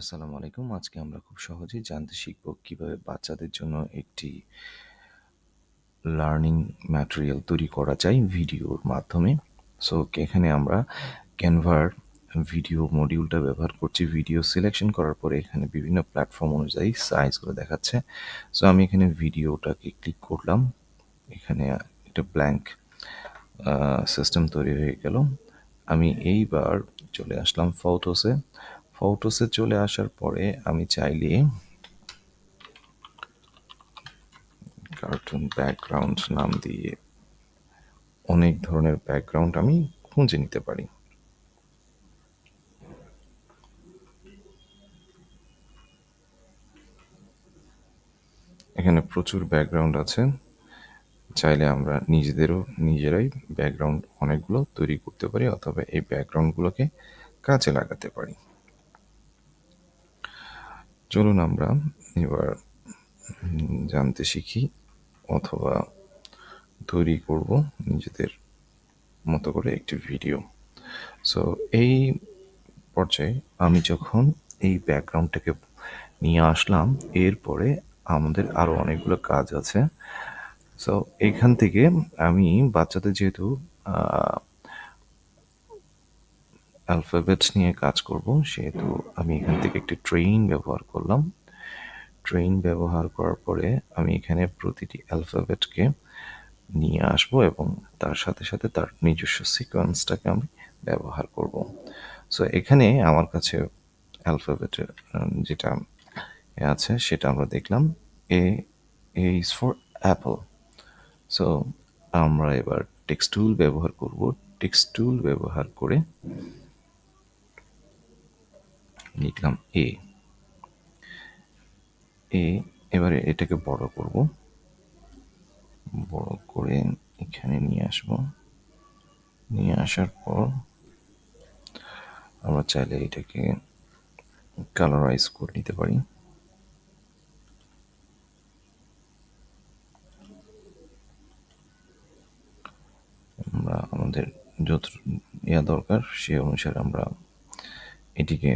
আসসালামু আলাইকুম। আজকে আমরা খুব সহজেই জানতে শিখব কীভাবে বাচ্চাদের জন্য একটি লার্নিং ম্যাটেরিয়াল তৈরি করা যায় ভিডিওর মাধ্যমে। সো এখানে আমরা ক্যানভার ভিডিও মডিউলটা ব্যবহার করছি। ভিডিও সিলেকশন করার পরে এখানে বিভিন্ন প্ল্যাটফর্ম অনুযায়ী সাইজগুলো দেখাচ্ছে। সো আমি এখানে ভিডিওটাকে ক্লিক করলাম। এখানে একটা ব্ল্যাঙ্ক সিস্টেম তৈরি হয়ে গেল। আমি এইবার চলে আসলাম ফটোসে। ফটোসে চলে আসার পরে আমি চাইলে কার্টুন ব্যাকগ্রাউন্ড নাম দিয়ে অনেক ধরনের ব্যাকগ্রাউন্ড আমি খুঁজে নিতে পারি। এখানে প্রচুর ব্যাকগ্রাউন্ড আছে। চাইলে আমরা নিজেদেরও নিজেরাই ব্যাকগ্রাউন্ড অনেকগুলো তৈরি করতে পারি অথবা এই ব্যাকগ্রাউন্ডগুলোকে কাজে লাগাতে পারি। চলুন আমরা এবার জানতে শিখি অথবা তৈরি করব নিজেদের মতো করে একটি ভিডিও। সো এই পর্যায়ে আমি যখন এই ব্যাকগ্রাউন্ডটাকে নিয়ে আসলাম, এরপরে আমাদের আরও অনেকগুলো কাজ আছে। সো এখান থেকে আমি বাচ্চাদের যেহেতু অ্যালফাবেট নিয়ে কাজ করব, সেহেতু আমি এখান থেকে একটি ট্রেইন ব্যবহার করলাম। ট্রেইন ব্যবহার করার পরে আমি এখানে প্রতিটি অ্যালফাবেটকে নিয়ে আসব এবং তার সাথে সাথে তার নিজস্ব সিকোয়েন্সটাকে আমি ব্যবহার করব। সো এখানে আমার কাছে অ্যালফাবেটের যেটা আছে, সেটা আমরা দেখলাম। A A is for apple so আমরা এবার টেক্সট টুল ব্যবহার করব। টেক্সট টুল ব্যবহার করে লিখলাম এ এ এবারে এটাকে বড় করব। বড় করে এখানে নিয়ে আসব। নিয়ে আসার পর আমরা চাইলে এটাকে কালারাইজ করে নিতে পারি। আমরা আমাদের যত ইয়া দরকার, সে অনুসারে আমরা এটিকে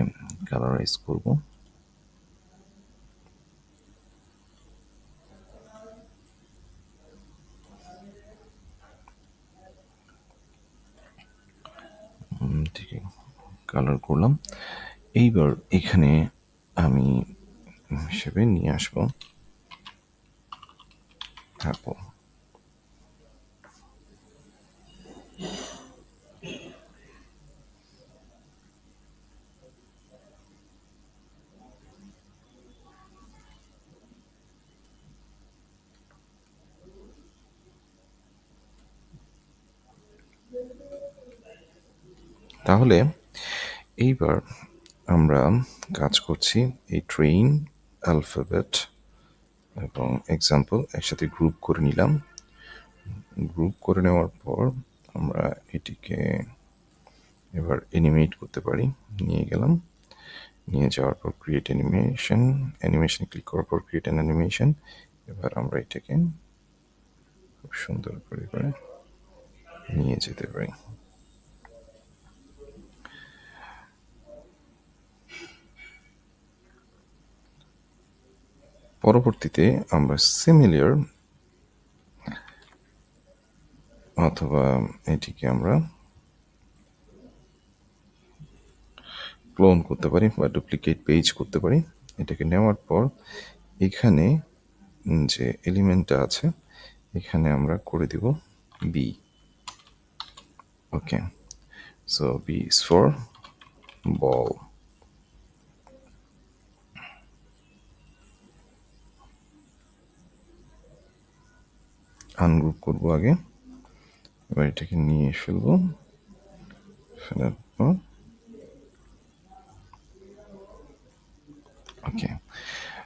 কালারাইজ করব। ঠিক কালার করলাম। এইবার এখানে আমি হিসেবে নিয়ে আসব। অ্যাপল তাহলে এইবার আমরা কাজ করছি এই ট্রেইন অ্যালফাবেট এবং এক্সাম্পল একসাথে গ্রুপ করে নিলাম। গ্রুপ করে নেওয়ার পর আমরা এটিকে এবার এনিমেট করতে পারি। নিয়ে গেলাম। নিয়ে যাওয়ার পর ক্রিয়েট অ্যানিমেশন অ্যানিমেশন ক্লিক করার পর ক্রিয়েট অ্যান অ্যানিমেশন এবার আমরা এটাকে খুব সুন্দর করে করে নিয়ে যেতে পারি। পরবর্তীতে আমরা সিমিলিয়ার অথবা এটিকে আমরা ক্লোন করতে পারি বা ডুপ্লিকেট পেজ করতে পারি। এটাকে নেওয়ার পর এখানে যে এলিমেন্টটা আছে, এখানে আমরা করে দিব B okay so B is for ball ungroup করব আগে। এবার এটাকে নিয়ে ফেলব। ফেলার পর। ওকে।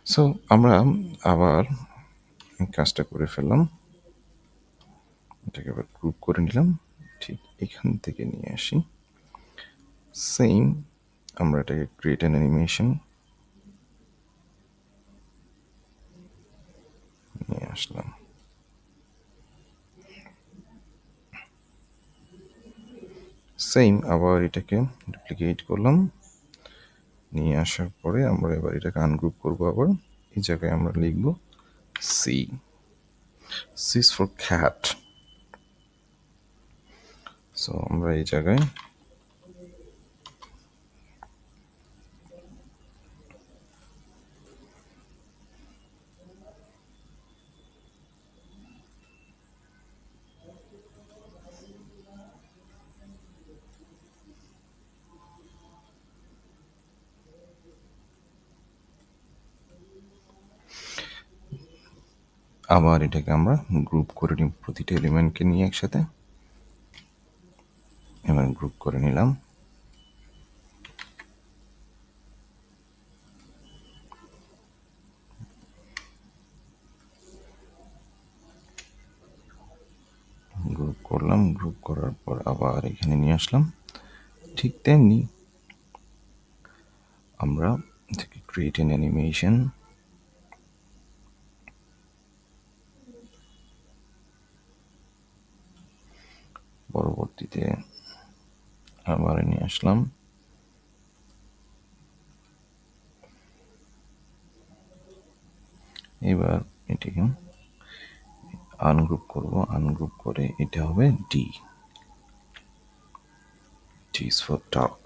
সো আমরা আবার কাজটা করে ফেললাম। এটাকে আবার গ্রুপ করে নিলাম। ঠিক এখান থেকে নিয়ে আসি। সেম আমরা এটাকে ক্রিয়েট অ্যান অ্যানিমেশন নিয়ে আসলাম। সেম আবার এটাকে ডুপ্লিকেট করলাম। নিয়ে আসার পরে আমরা এবার এটাকে আনগ্রুপ করব আবার। এই জায়গায় আমরা লিখব C C is for cat so আমরা এই জায়গায় আবার এটাকে আমরা গ্রুপ করে নিই, প্রতিটা এলিমেন্টকে নিয়ে একসাথে। এবার গ্রুপ করে নিলাম। গ্রুপ করলাম গ্রুপ করার পর আবার এখানে নিয়ে আসলাম। ঠিক তেমনি আমরা ক্রিয়েট এন অ্যানিমেশন পরবর্তীতে আবার নিয়ে আসলাম। এবার এটিকে আনগ্রুপ করব। আনগ্রুপ করে এটা হবে D T is for talk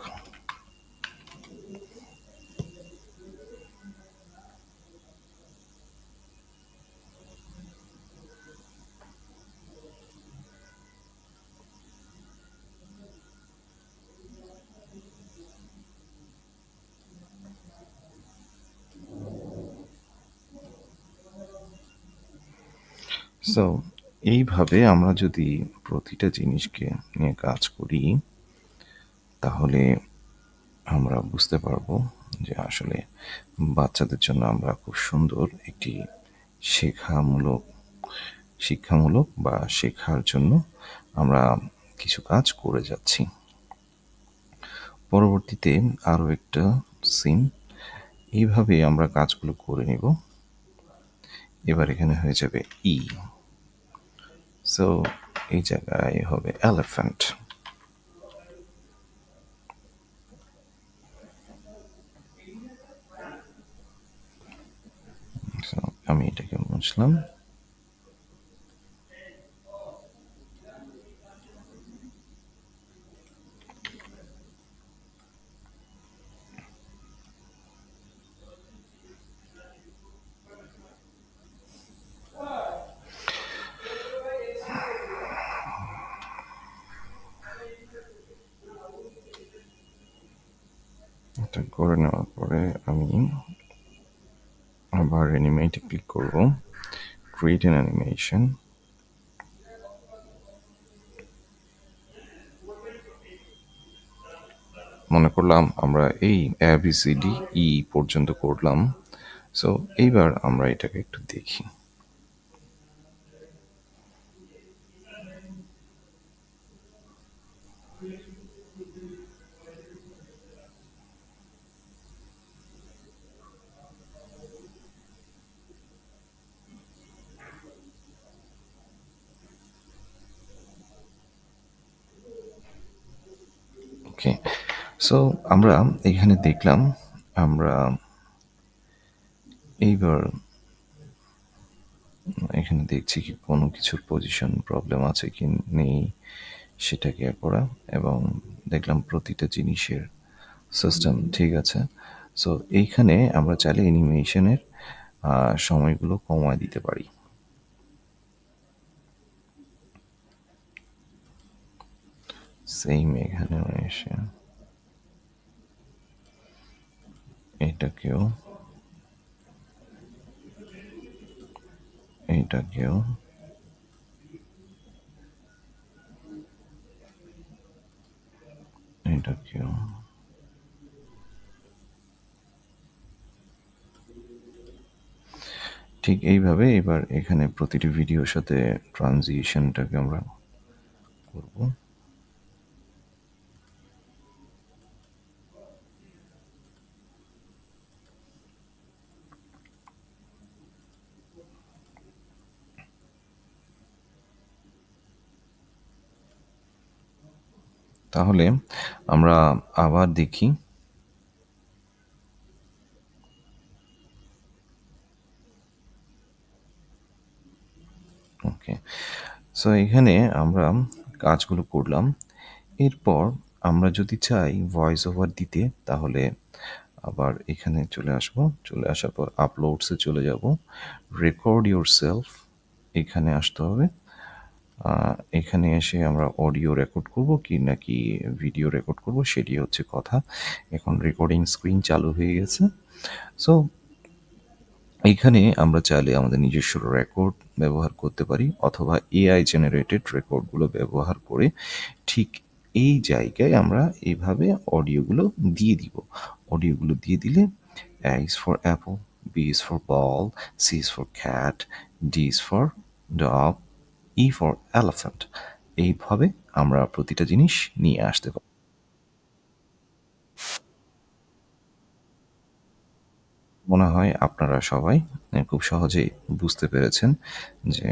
so এইভাবে আমরা যদি প্রতিটা জিনিসকে নিয়ে কাজ করি, তাহলে আমরা বুঝতে পারব যে আসলে বাচ্চাদের জন্য আমরা খুব সুন্দর একটি শেখামূলক, শিক্ষামূলক বা শেখার জন্য আমরা কিছু কাজ করে যাচ্ছি। পরবর্তীতে আরও একটা সিন এইভাবে আমরা কাজগুলো করে নিব। এবার এখানে হয়ে যাবে ই সো এই জায়গায় হবে এলিফ্যান্ট আমি এটাকে মুছলাম এটা করে নেওয়ার পরে আমি আবার অ্যানিমেটে ক্লিক করব। ক্রিয়েট অ্যান অ্যানিমেশন মনে করলাম আমরা এই এবিসিডি ই e পর্যন্ত করলাম। সো এইবার আমরা এটাকে একটু দেখি। ওকে সো আমরা এখানে দেখলাম আমরা এইবার এখানে দেখছি কি কোনো কিছুর পজিশন প্রবলেম আছে কি নেই সেটা কেয়ার করা এবং দেখলাম প্রতিটা জিনিসের সিস্টেম ঠিক আছে। সো এইখানে আমরা চাইলে অ্যানিমেশনের সময়গুলো কমায় দিতে পারি। সেম এখানে এসে এটাকেও এইটাকেও এটাকেও ঠিক এইভাবে এবার এখানে প্রতিটি ভিডিওর সাথে ট্রানজিশনটাকে আমরা করব। তাহলে আমরা আবার দেখি। ওকে সো এখানে আমরা কাজগুলো করলাম। এরপর আমরা যদি চাই ভয়েস ওভার দিতে, তাহলে আবার এখানে চলে আসব। চলে আসার পর আপলোডসে চলে যাব। রেকর্ড ইউর সেলফ এখানে আসতে হবে। এখানে এসে আমরা অডিও রেকর্ড করব কি নাকি ভিডিও রেকর্ড করব সেটি হচ্ছে কথা। এখন রেকর্ডিং স্ক্রিন চালু হয়ে গেছে। সো এখানে আমরা চাইলে আমাদের নিজস্ব রেকর্ড ব্যবহার করতে পারি অথবা এআই জেনারেটেড রেকর্ডগুলো ব্যবহার করে ঠিক এই জায়গায় আমরা এইভাবে অডিওগুলো দিয়ে দিব। অডিওগুলো দিয়ে দিলে A for for apple, B is for ball, C is for cat, D is for E for elephant. এইভাবে আমরা প্রতিটা জিনিস নিয়ে আসতে পারি। মনে হয় আপনারা সবাই খুব সহজেই বুঝতে পেরেছেন যে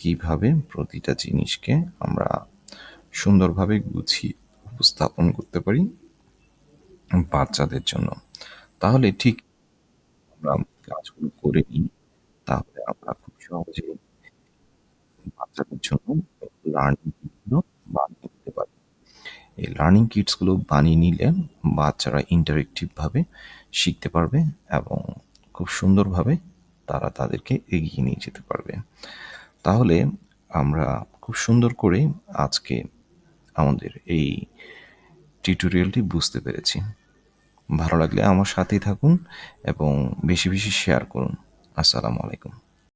কীভাবে প্রতিটা জিনিসকে আমরা সুন্দরভাবে গুছিয়ে উপস্থাপন করতে পারি বাচ্চাদের জন্য। তাহলে ঠিক আমরা কাজগুলো করে নিই, তাহলে আমরা খুব সহজেই বাচ্চাদের জন্য লার্নিং কিটগুলো বানিয়ে নিতে পারি। এই লার্নিং কিটসগুলো বানিয়ে নিলে বাচ্চারা ইন্টারেক্টিভভাবে শিখতে পারবে এবং খুব সুন্দরভাবে তারা তাদেরকে এগিয়ে নিয়ে যেতে পারবে। তাহলে আমরা খুব সুন্দর করে আজকে আমাদের এই টিউটোরিয়ালটি বুঝতে পেরেছি। ভালো লাগলে আমার সাথেই থাকুন এবং বেশি বেশি শেয়ার করুন। আসসালামু আলাইকুম।